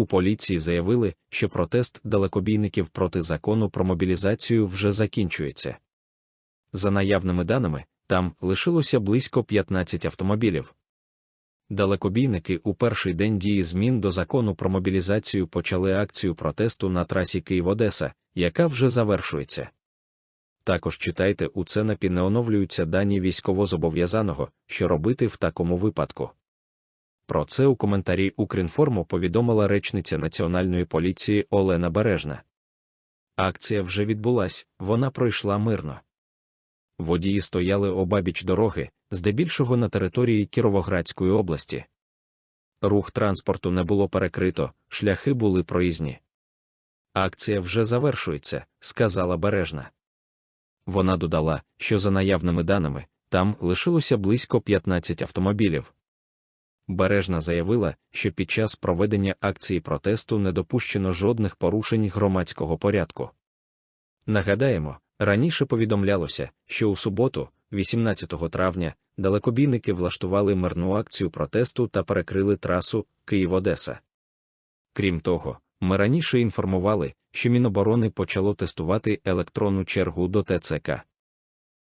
У поліції заявили, що протест далекобійників проти закону про мобілізацію вже закінчується. За наявними даними, там лишилося близько 15 автомобілів. Далекобійники у перший день дії змін до закону про мобілізацію почали акцію протесту на трасі Київ-Одеса, яка вже завершується. Також читайте у ЦЕНАПі не оновлюються дані військовозобов'язаного, що робити в такому випадку. Про це у коментарі Укрінформу повідомила речниця Національної поліції Олена Бережна. Акція вже відбулась, вона пройшла мирно. Водії стояли обабіч дороги, здебільшого на території Кіровоградської області. Рух транспорту не було перекрито, шляхи були проїзні. Акція вже завершується, сказала Бережна. Вона додала, що за наявними даними, там лишилося близько 15 автомобілів. Бережна заявила, що під час проведення акції протесту не допущено жодних порушень громадського порядку. Нагадаємо, раніше повідомлялося, що у суботу, 18 травня, далекобійники влаштували мирну акцію протесту та перекрили трасу Київ-Одеса. Крім того, ми раніше інформували, що Міноборони почало тестувати електронну чергу до ТЦК.